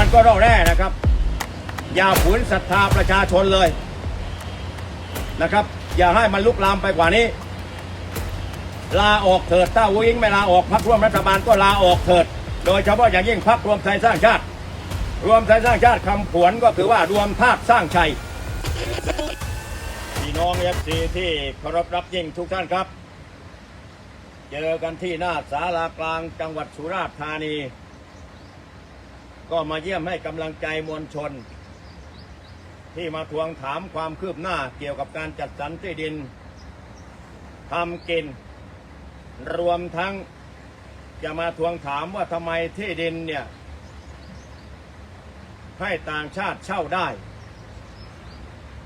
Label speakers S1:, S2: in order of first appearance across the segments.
S1: มันก็ร่อแร่นะครับ อย่าฝืนศรัทธาประชาชนเลยนะครับ อย่าให้มันลุกลามไปกว่านี้ ลาออกเถิดถ้าวิ่งไม่ลาออกพักร่วมรัฐบาลก็ลาออกเถิด โดยเฉพาะอย่างยิ่งพักรวมไทยสร้างชาติ รวมไทยสร้างชาติคำผวนก็คือว่ารวมธาตุสร้างชัยพี่น้องเอฟซีที่เคารพรับยิ่งทุกท่านครับ เจอกันที่หน้าศาลากลางจังหวัดสุราษฎร์ธานี ก็มาเยี่ยมให้กำลังใจมวลชน ที่มาทวงถามความคืบหน้าเกี่ยวกับการจัดสรรที่ดินทำกิน รวมทั้งจะมาทวงถามว่าทำไมที่ดินเนี่ย ให้ต่างชาติเช่าได้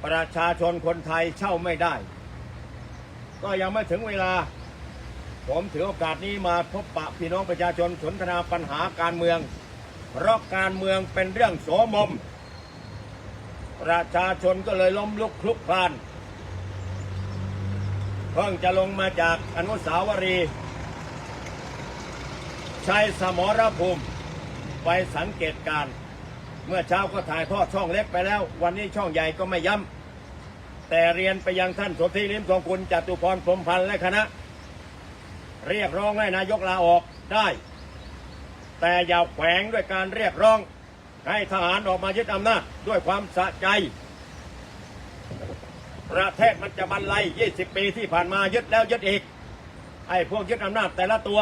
S1: ประชาชนคนไทยเช่าไม่ได้ ก็ยังไม่ถึงเวลา ผมถือโอกาสนี้มาพบปะพี่น้องประชาชนสนทนาปัญหาการเมือง เพราะการเมืองเป็นเรื่องโสมม ประชาชนก็เลยล้มลุกคลุกคลาน เพิ่งจะลงมาจากอนุสาวรีย์ชัยสมรภูมิ ไปสังเกตการ เมื่อเช้าก็ถ่ายทอดช่องเล็กไปแล้ว วันนี้ช่องใหญ่ก็ไม่ย้ำ แต่เรียนไปยังท่านสนธิลิมทรงคุณจตุพรพรมพันธ์และคณะ เรียกร้องให้นายกลาออกได้ แต่อย่าแขวงด้วยการเรียกร้อง ให้ทหารออกมายึดอำนาจด้วยความสะใจ ประเทศมันจะบรรลัย 20 ปีที่ผ่านมายึดแล้วยึดอีก ไอ้พวกยึดอำนาจแต่ละตัว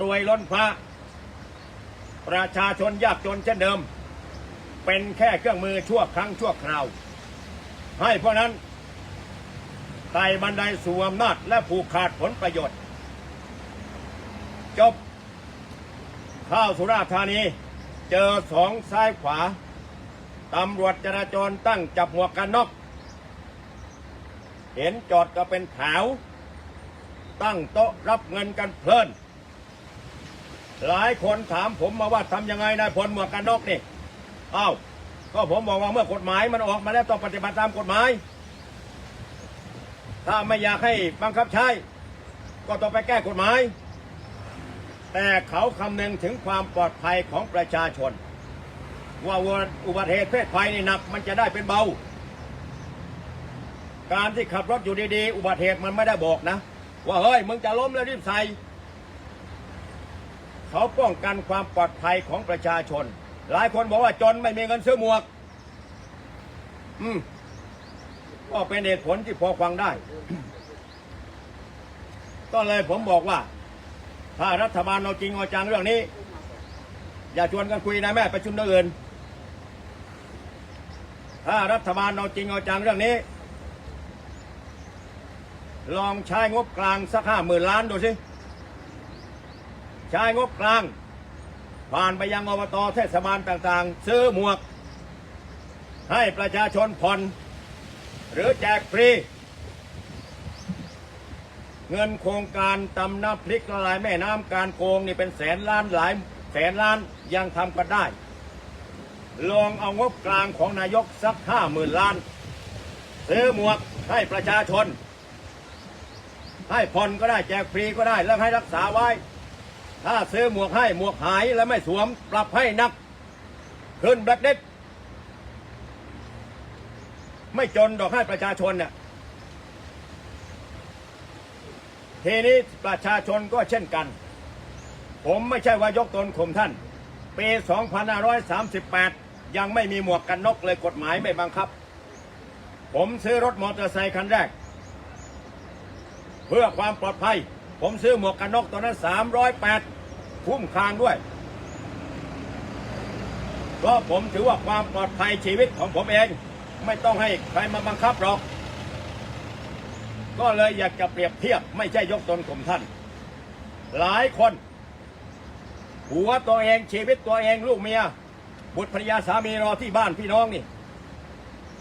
S1: รวยล้นฟ้า ประชาชนยากจนเช่นเดิม เป็นแค่เครื่องมือชั่วครั้งชั่วคราว ให้พวกนั้นไต่บันไดสู่อำนาจและผูกขาดผลประโยชน์ จบ ข้าวสุราษฎร์ธานี เจอสองซ้ายขวาตำรวจจราจรตั้งจับหมวกกันน็อก เห็นจอดก็เป็นแถว ตั้งโต๊ะรับเงินกันเพลิน หลายคนถามผมมาว่าทำยังไงนายพลหมวกกันน็อกนี่อ้าวก็ผมบอกว่าเมื่อกฎหมายมันออกมาแล้วต้องปฏิบัติตามกฎหมาย ถ้าไม่อยากให้บังคับใช้ก็ต้องไปแก้กฎหมาย แต่เขาคำนึงถึงความปลอดภัยของประชาชน ว่าอุบัติเหตุเพศภัยนี่หนักมันจะได้เป็นเบา การที่ขับรถอยู่ดีๆ อุบัติเหตุมันไม่ได้บอกนะ ว่าเฮ้ยมึงจะล้มแล้วรีบใส่เขาป้องกันความปลอดภัยของประชาชน หลายคนบอกว่าจนไม่มีเงินซื้อหมวก อืมก็เป็นเหตุผลที่พอฟังได้ ก็เลยผมบอกว่า ถ้ารัฐบาลเอาจริงเอาจังเรื่องนี้ อย่าชวนกันคุยนะแม่ประชุมเรื่องอื่นถ้ารัฐบาลเอาจริงเอาจังเรื่องนี้ ลองใช้งบกลางสักห้าหมื่นล้านดูสิ ใช้งบกลาง ผ่านไปยังอบตเทศบาลต่างๆ ซื้อหมวก ให้ประชาชนผ่อนหรือแจกฟรี เงินโครงการตำน้ำพริกละลายแม่น้ำการโกงนี่เป็นแสนล้านหลายแสนล้านยังทำกันได้ ลองเอางบกลางของนายกสักห้าหมื่นล้านซื้อหมวกให้ประชาชน ให้ผ่อนก็ได้แจกฟรีก็ได้แล้วให้รักษาไว้ ถ้าซื้อหมวกให้หมวกหายแล้วไม่สวมปรับให้นัก ขึ้นแบล็คเด็ดไม่จนดอกให้ประชาชนเนี่ย ทีนี้ประชาชนก็เช่นกัน ผมไม่ใช่ว่ายกตนข่มท่าน ปี 2538 ยังไม่มีหมวกกันน็อกเลยกฎหมายไม่บังคับ ผมซื้อรถมอเตอร์ไซค์คันแรก เพื่อความปลอดภัย ผมซื้อหมวกกันน็อกตัวนั้น 308 คุ้มคางด้วยเพราะผมถือว่าความปลอดภัยชีวิตของผมเอง ไม่ต้องให้ใครมาบังคับหรอก ก็เลยอยากจะเปรียบเทียบไม่ใช่ยกตนข่มท่าน หลายคนหัวตัวเองชีวิตตัวเองลูกเมีย บุตรภรรยาสามีรอที่บ้านพี่น้องนี่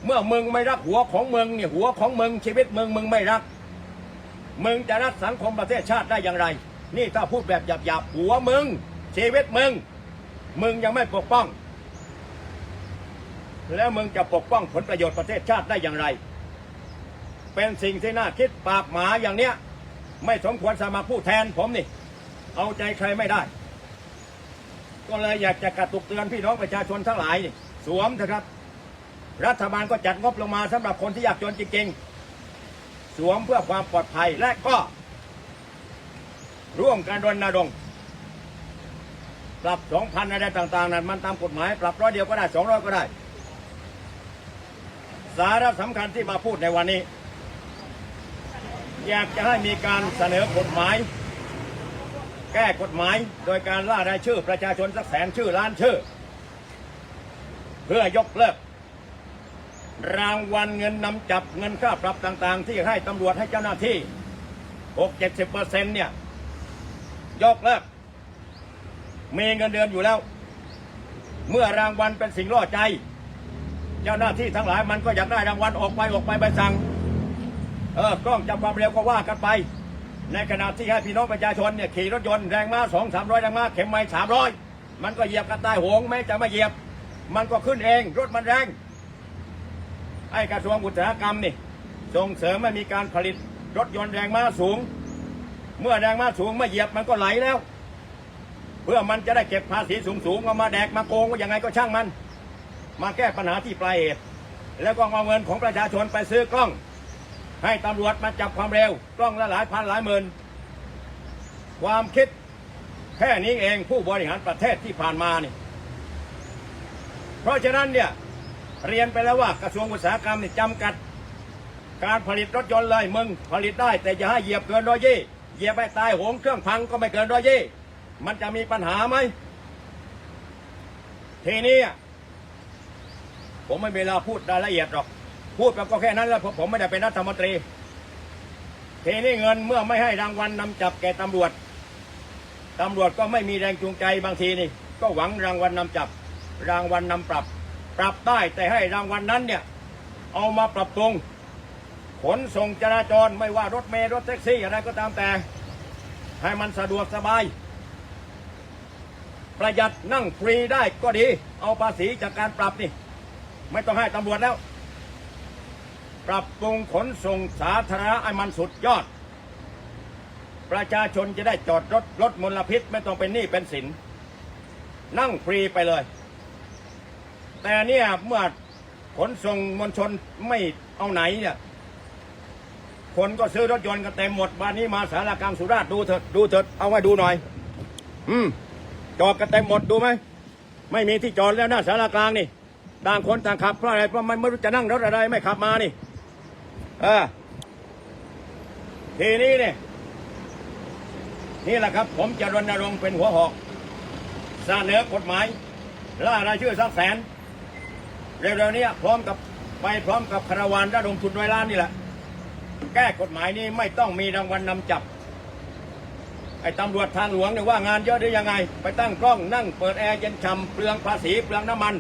S1: เมื่อมึงไม่รักหัวของมึงเนี่ยหัวของมึงชีวิตมึงมึงไม่รัก มึงจะรักสังคมประเทศชาติได้อย่างไร นี่ถ้าพูดแบบหยาบๆหัวมึง ชีวิตมึง มึงยังไม่ปกป้อง แล้วมึงจะปกป้องผลประโยชน์ประเทศชาติได้อย่างไร เป็นสิ่งที่น่าคิดปากหมาอย่างเนี้ย ไม่สมควรสมัครผู้แทนผมนี่ เอาใจใครไม่ได้ ก็เลยอยากจะกระตุกเตือนพี่น้องประชาชนทั้งหลายนี่สวมเถอะครับ รัฐบาลก็จัดงบลงมาสำหรับคนที่ยากจนจริงๆ สวมเพื่อความปลอดภัยและก็ ร่วมกันรณรงค์ปรับสองพันอะไรต่าง ๆ นั้นมันตามกฎหมาย ปรับร้อยเดียวก็ได้สองร้อยก็ได้ สาระสำคัญที่มาพูดในวันนี้ อยากจะให้มีการเสนอกฎหมาย แก้กฎหมายโดยการล่ารายชื่อประชาชนสักแสนชื่อล้านชื่อ เพื่อยกเลิกรางวัลเงินนำจับเงินค่าปรับต่างๆ ที่ให้ตำรวจให้เจ้าหน้าที่หกเจ็ดสิบเปอร์เซ็นต์เนี่ย ยกเลิกมีเงินเดือนอยู่แล้ว เมื่อรางวัลเป็นสิ่งล่อใจ เจ้าหน้าที่ทั้งหลายมันก็อยากได้รางวัลออกไปออกไปใบสั่ง เออกล้องจับความเร็วก็ว่ากันไป ในขณะที่ให้พี่น้องประชาชนเนี่ยขี่รถยนต์แรงม้าสองสามร้อยแรงม้าเข็มไม้สามร้อยมันก็เหยียบกันใต้หงแม้จะไม่เหยียบ มันก็ขึ้นเองรถมันแรง ไอ้กระทรวงอุตสาหกรรมนี่ส่งเสริมให้มีการผลิตรถยนต์แรงม้าสูง เมื่อแรงม้าสูงไม่เหยียบมันก็ไหลแล้ว เพื่อมันจะได้เก็บภาษีสูงๆเอามาแดกมาโกงว่ายังไงก็ช่างมัน มาแก้ปัญหาที่ปลายเหตุแล้วก็เอาเงินของประชาชนไปซื้อกล้อง ให้ตำรวจมาจับความเร็วกล้องละหลายพันหลายหมื่นความคิดแค่นี้เองผู้บริหารประเทศที่ผ่านมานี่ เพราะฉะนั้นเนี่ยเรียนไปแล้วว่ากระทรวงอุตสาหกรรมนี่จำกัด การผลิตรถยนต์เลยมึงผลิตได้ แต่อย่าให้เหยียบเกินร้อยยี่เหยียบไปตายโหงเครื่องพังก็ไม่เกินร้อยยี่มันจะมีปัญหาไหมทีนี้ผมไม่มีเวลาพูดรายละเอียดหรอก พูดไปก็แค่นั้นแล้วเพราะผมไม่ได้เป็นรัฐมนตรีเทีนี้เงินเมื่อไม่ให้รางวัลนำจับแก่ตำรวจตำรวจก็ไม่มีแรงจูงใจบางทีนี่ ก็หวังรางวัลนำจับ รางวัลนำปรับ ปรับได้แต่ให้รางวัลนั้นเนี่ย เอามาปรับปรุงขนส่งจราจรไม่ว่ารถเมล์รถแท็กซี่อะไรก็ตามแต่ ให้มันสะดวกสบาย ประหยัดนั่งฟรีได้ก็ดี เอาภาษีจากการปรับนี่ ไม่ต้องให้ตำรวจแล้ว ปรับปรุงขนส่งสาธารณะให้มันสุดยอด ประชาชนจะได้จอดรถลดมลพิษไม่ต้องเป็นหนี้เป็นสิน นั่งฟรีไปเลย แต่เนี่ยเมื่อขนส่งมวลชนไม่เอาไหนเนี่ยคนก็ซื้อรถยนต์กันเต็มหมดวันนี้มาสารกลางสุราษฎร์ดูเถิดดูเถิดเอาไว้ดูหน่อย อืมจอดกันเต็มหมดดูไหมไม่มีที่จอดแล้วหน้าสารกลางนี่ต่างคนต่างขับเพราะอะไรเพราะมันไม่รู้จะนั่งรถอะไรไม่ขับมานี่ เออทีนี้เนี่ยนี่แหละครับ ผมจะรณรงค์เป็นหัวหอกเสนอกฎหมายล่ารายชื่อสักแสน เร็วๆนี้พร้อมกับไปพร้อมกับคาราวานระดมทุนร้อยล้านนี่แหละ แก้กฎหมายนี้ไม่ต้องมีรางวัลนนำจับ ไอ้ตำรวจทางหลวงเนี่ยว่างานเยอะหรือยังไง ไปตั้งกล้องนั่งเปิดแอร์เย็นฉ่ำเปลืองภาษีเปลืองน้ำมัน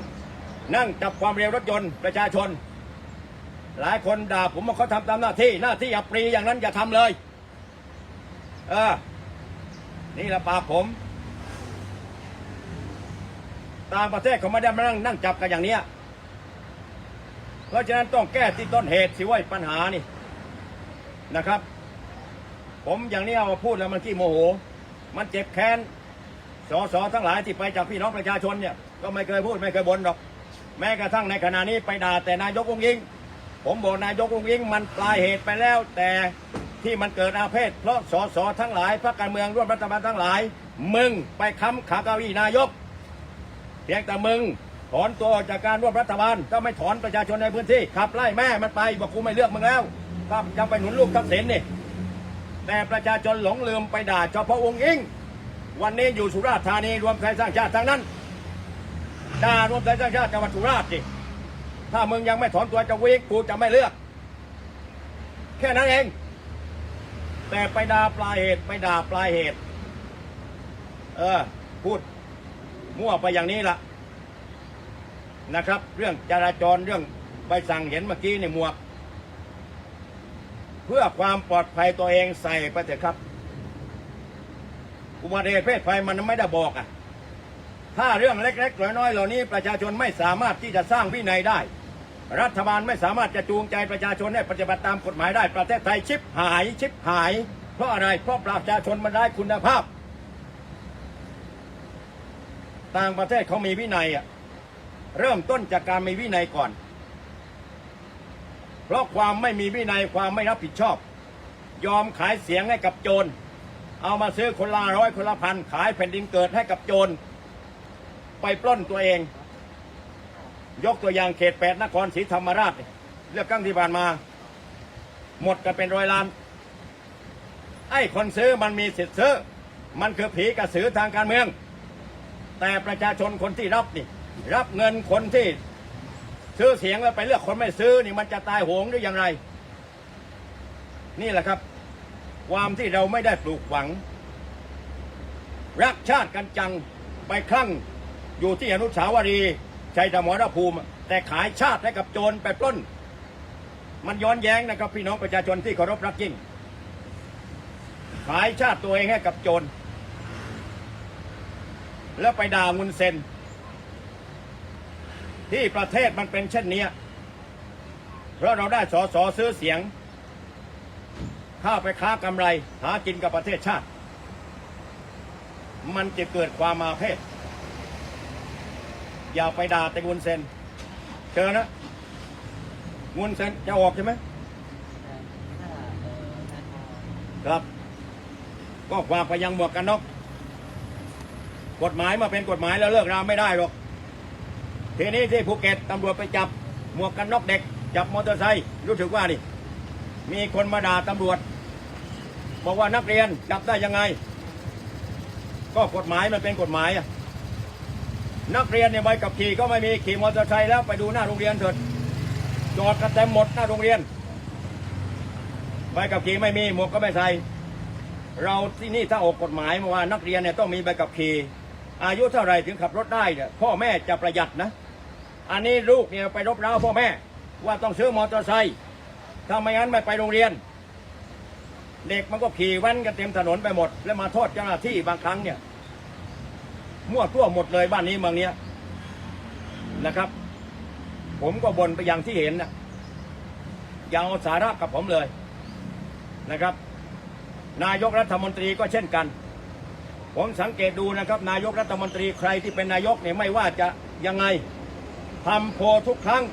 S1: นั่งจับความเร็วรถยนต์ประชาชน หลายคนด่าผมว่าเขาทำตามหน้าที่หน้าที่อับปรีอย่างนั้นอย่าทำเลย เออ นี่แหละปากผม ต่างประเทศเขาไม่ได้มานั่งนั่งจับกันอย่างเนี้ยเพราะฉะนั้นต้องแก้ที่ต้นเหตุสิว่าปัญหานี่นะครับ ผมอย่างนี้เอามาพูดแล้วมันขี้โมโห มันเจ็บแค้นสอสอทั้งหลายที่ไปจากพี่น้องประชาชนเนี่ย ก็ไม่เคยพูดไม่เคยบ่นหรอก แม้กระทั่งในขณะนี้ไปด่าแต่นายกองยิง ผมบอกนายกองยิ่งมันปลายเหตุไปแล้ว แต่ที่มันเกิดอาเพศ เพราะสสทั้งหลายพรรคการเมืองร่วมรัฐบาลทั้งหลาย มึงไปค้ำขาเก้าอี้นายกเพียงแต่มึงถอนตัวจากการร่วมรัฐบาลก็ไม่ถอนประชาชนในพื้นที่ขับไล่แม่มันไปบอกกูไม่เลือกมึงแล้วก็จะไปหนุนลูกทักษิณนี่แต่ประชาชนหลงลืมไปด่าเฉพาะองค์อิงวันนี้อยู่สุราษฎร์ธานีรวมไทยสร้างชาติทั้งนั้นด่ารวมไทยสร้างชาติจังหวัดสุราษฎร์ดิ ถ้ามึงยังไม่ถอนตัวจากวิกกูจะไม่เลือก แค่นั้นเอง แต่ไปด่าปลายเหตุไปด่าปลายเหตุ เออ พูด มั่วไปอย่างนี้ละนะครับ เรื่องจราจรเรื่องใบสั่งเห็นเมื่อกี้ในหมวก เพื่อความปลอดภัยตัวเองใส่ไปเถอะครับ อุบัติเหตุเพศภัยมันไม่ได้บอกอะถ้าเรื่องเล็กๆน้อยๆเหล่านี้ประชาชนไม่สามารถที่จะสร้างวินัยได้ รัฐบาลไม่สามารถจะจูงใจประชาชนให้ปฏิบัติตามกฎหมายได้ประเทศไทยชิบหายชิบหาย เพราะอะไรเพราะประชาชนมันได้คุณภาพ ต่างประเทศเขามีวินัยอะเริ่มต้นจากการมีวินัยก่อน เพราะความไม่มีวินัยความไม่รับผิดชอบ ยอมขายเสียงให้กับโจร เอามาซื้อคนละร้อยคนละพันขายแผ่นดินเกิดให้กับโจร ไปปล้นตัวเอง ยกตัวอย่างเขตแปดนครศรีธรรมราช เลือกตั้งที่ผ่านมา หมดกันเป็นร้อยล้าน ไอ้คนซื้อมันมีสิทธิ์ซื้อ มันคือผีกระสือทางการเมือง แต่ประชาชนคนที่รับนี่ รับเงินคนที่ซื้อเสียงแล้วไปเลือกคนไม่ซื้อนี่มันจะตายโหงหรือยังไร นี่แหละครับ ความที่เราไม่ได้ปลูกฝัง รักชาติกันจังไปคลั่งอยู่ที่อนุสาวรีย์ ชัยธรรมรภูมิ แต่ขายชาติให้กับโจรไปปล้น มันย้อนแย้งนะครับ พี่น้องประชาชนที่เคารพรักยิ่ง ขายชาติตัวเองให้กับโจร แล้วไปด่ามุนเซน ที่ประเทศมันเป็นเช่นนี้ เพราะเราได้สอสอซื้อเสียงข้าไปค้ากำไร หากินกับประเทศชาติ มันจะเกิดความมาเพศ อย่าไปด่าแต่มุนเซนเจอนะมุนเซนจะออกใช่ไหมครับ ก็ฝากไปยังหมวกกันน็อกกฎหมายมาเป็นกฎหมายแล้วเลิกรามไม่ได้หรอกทีนี้ที่ภูเก็ตตำรวจไปจับหมวกกันน็อกเด็ก จับมอเตอร์ไซค์รู้สึกว่านี่ มีคนมาด่าตำรวจ บอกว่านักเรียนจับได้ยังไง ก็กฎหมายมันเป็นกฎหมายอะ นักเรียนเนี่ยใบขับขี่ก็ไม่มีขี่มอเตอร์ไซค์แล้วไปดูหน้าโรงเรียนเถิดจอดกันเต็มหมดหน้าโรงเรียนใบขับขี่ไม่มีหมวกก็ไม่ใส่เราที่นี่ถ้าออกกฎหมายมาว่านักเรียนเนี่ยต้องมีใบขับขี่อายุเท่าไหรถึงขับรถได้เนี่ยพ่อแม่จะประหยัดนะ อันนี้ลูกเนี่ยไปรบเร้าพ่อแม่ว่าต้องซื้อมอเตอร์ไซค์ถ้าไม่งั้นไม่ไปโรงเรียน เด็กมันก็ขี่แว้นกันเต็มถนนไปหมด แล้วมาโทษเจ้าหน้าที่บางครั้งเนี่ย มั่วตัวหมดเลยบ้านนี้เมืองเนี้ยนะครับ ผมก็บ่นไปอย่างที่เห็นนะอย่าเอาสาระกับผมเลยนะครับ นายกรัฐมนตรีก็เช่นกัน ผมสังเกตดูนะครับ นายกรัฐมนตรีใครที่เป็นนายกเนี่ยไม่ว่าจะยังไงทำโพทุกครั้ง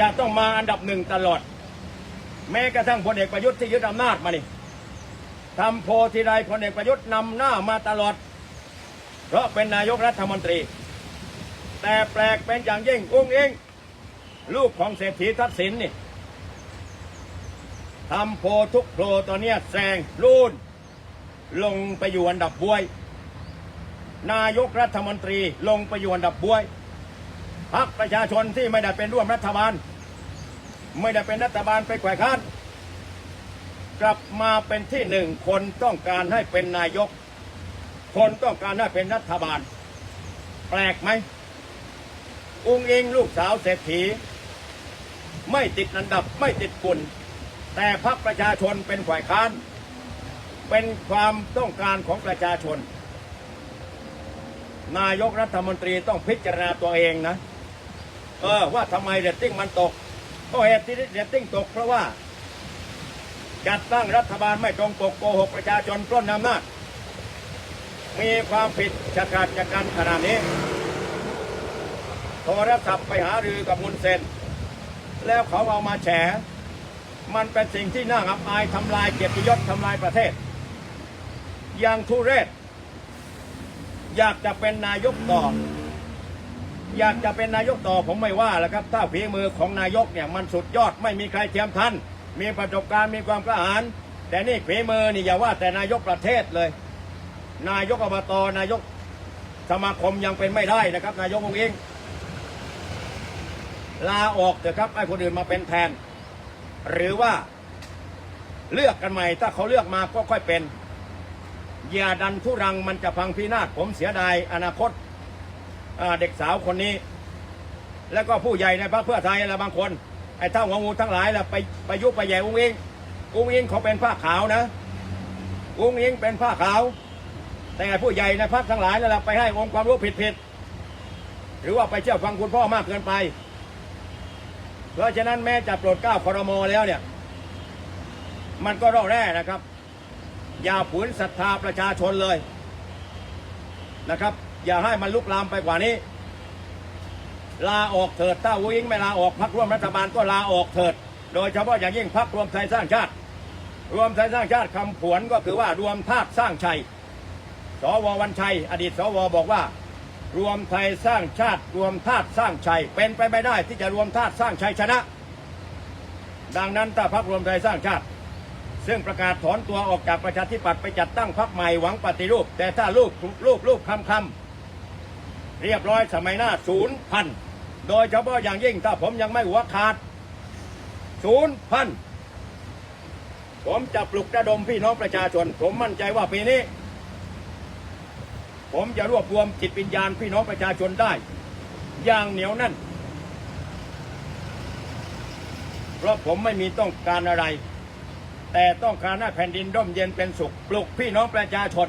S1: จะต้องมาอันดับหนึ่งตลอด แม้กระทั่งพลเอกประยุทธ์ที่ยึดอำนาจมานี่ทำโพทีไรพลเอกประยุทธ์นำหน้ามาตลอด เพราะเป็นนายกรัฐมนตรี แต่แปลกเป็นอย่างยิ่งอุ้งเองลูกของเศรษฐีทักษิณนี่ทำโพทุกโพลตอนนี้แซงรูนลงไปอยู่อันดับบวย นายกรัฐมนตรีลงไปอยู่อันดับบวยพรรคประชาชนที่ไม่ได้เป็นร่วมรัฐบาล ไม่ได้เป็นรัฐบาลไปแขวะค้านกลับมาเป็นที่หนึ่งคนต้องการให้เป็นนายก คนต้องการให้เป็นรัฐบาล แปลกไหม อุ้งอิงลูกสาวเศรษฐี ไม่ติดอันดับไม่ติดฝุ่น แต่พรรคประชาชนเป็นฝ่ายค้าน เป็นความต้องการของประชาชน นายกรัฐมนตรีต้องพิจารณาตัวเองนะ เออว่าทำไมเรตติ้งมันตกก็เหตุที่เรตติ้งตกเพราะว่าจัดตั้งรัฐบาลไม่ตรงปกโกหกประชาชนปล้นอำนาจ มีความผิดชะกาจกันขนาดนี้ โทรศัพท์ไปหารือกับมุนเซนแล้วเขาเอามาแฉ มันเป็นสิ่งที่น่าอับอายทำลายเกียรติยศทำลายประเทศ อย่างทุเรศ อยากจะเป็นนายกต่อ อยากจะเป็นนายกต่อผมไม่ว่าแล้วครับ ถ้าฝีมือของนายกเนี่ยมันสุดยอดไม่มีใครเทียมทันมีประสบการณ์มีความกล้าหาญแต่นี่ฝีมือนี่อย่าว่าแต่นายกประเทศเลย นายกอบตนายกสมาคมยังเป็นไม่ได้นะครับ นายกองค์เองลาออกเถอะครับให้คนอื่นมาเป็นแทน หรือว่าเลือกกันใหม่ถ้าเขาเลือกมาก็ค่อยเป็น อย่าดันทุรังมันจะพังพินาศผมเสียดายอนาคตาเด็กสาวคนนี้ แล้วก็ผู้ใหญ่ในพรรคเพื่อไทยอะไรบางคน ไอ้เท่าหัวงูทั้งหลายล่ะไปไปยุบไปแย่อุ้งอิงอุ้งอิงเขาเป็นผ้าขาวนะ อุ้งอิงเป็นผ้าขาว แต่ผู้ใหญ่ในพรรคทั้งหลายนั่นแหละไปให้องค์ความรู้ผิดๆ หรือว่าไปเชื่อฟังคุณพ่อมากเกินไป เพราะฉะนั้นแม้จะโปรดเก้าคอรมอแล้วเนี่ย มันก็ร่อแร่นะครับ อย่าฝืนศรัทธาประชาชนเลยนะครับ อย่าให้มันลุกลามไปกว่านี้ ลาออกเถิดถ้าวิ่งไม่ลาออกพักร่วมรัฐบาลก็ลาออกเถิด โดยเฉพาะอย่างยิ่งพักรวมไทยสร้างชาติ รวมไทยสร้างชาติคำผวนก็คือว่ารวมธาตุสร้างชัย สววันชัย อดีตสวบอกว่า รวมไทยสร้างชาติรวมธาตุสร้างชัย เป็นไปไม่ได้ที่จะรวมธาตุสร้างชัยชนะ ดังนั้นถ้าพักรวมไทยสร้างชาติ ซึ่งประกาศถอนตัวออกจากประชาธิปัตย์ไปจัดตั้งพรรคใหม่หวังปฏิรูป แต่ถ้าลูกลูกลูกคำคำเรียบร้อยสมัยหน้าศูนย์พันโดยเฉพาะอย่างยิ่งถ้าผมยังไม่หัวขาดศูนย์พันผมจะปลุกระดมพี่น้องประชาชน ผมมั่นใจว่าปีนี้ ผมจะรวบรวมจิตวิญญาณพี่น้องประชาชนได้ อย่างเหนียวแน่น เพราะผมไม่มีต้องการอะไร แต่ต้องการให้แผ่นดินร่มเย็นเป็นสุข ปลุกพี่น้องประชาชน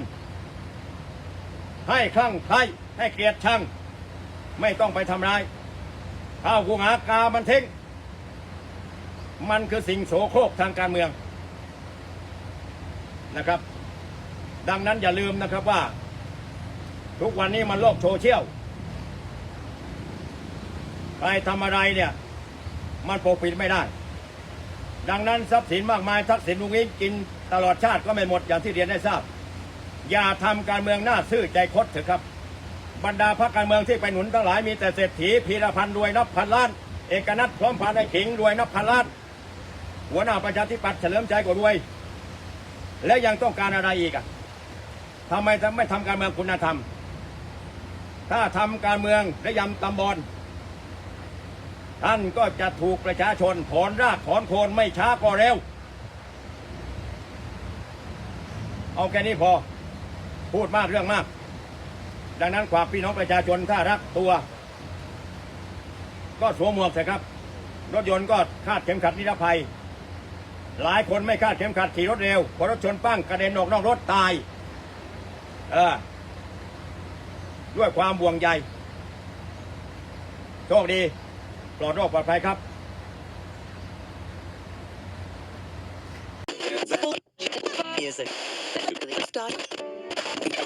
S1: ให้คลั่งไคล้ให้เกลียดชัง ไม่ต้องไปทำร้ายข้าวกูหากามันทิ้ง มันคือสิ่งโสโครกทางการเมืองนะครับ ดังนั้นอย่าลืมนะครับว่า ทุกวันนี้มันโลกโซเชียลใครทำอะไรเนี่ย มันปกปิดไม่ได้ ดังนั้นทรัพย์สินมากมายทักษิณลุงอิงกินตลอดชาติก็ไม่หมดอย่างที่เรียนได้ทราบ อย่าทำการเมืองหน้าซื่อใจคดเถอะครับ บรรดาพรรคการเมืองที่ไปหนุนทั้งหลายมีแต่เศรษฐีพีรพันธ์รวยนับพันล้าน เอกนัทพร้อมพันไอ้ขิงรวยนับพันล้าน หัวหน้าประชาธิปัตย์เฉลิมใจก็รวย แล้วยังต้องการอะไรอีกอะทำไมจะไม่ทำการเมืองคุณธรรม ถ้าทำการเมืองและยำตำบลท่านก็จะถูกประชาชนถอนรากถอนโคนไม่ช้าก็เร็ว เอาแค่นี้พอ พูดมากเรื่องมาก ดังนั้นฝากพี่น้องประชาชนถ้ารักตัว ก็สวมหมวกเถอะครับ รถยนต์ก็คาดเข็มขัดนิรภัย หลายคนไม่คาดเข็มขัดขี่รถเร็วพอรถชนปั้งกระเด็นออกนอกรถตาย เออ ด้วยความห่วงใยโชคดีปลอดโรคปลอดภัยครับ
S2: Music. Start.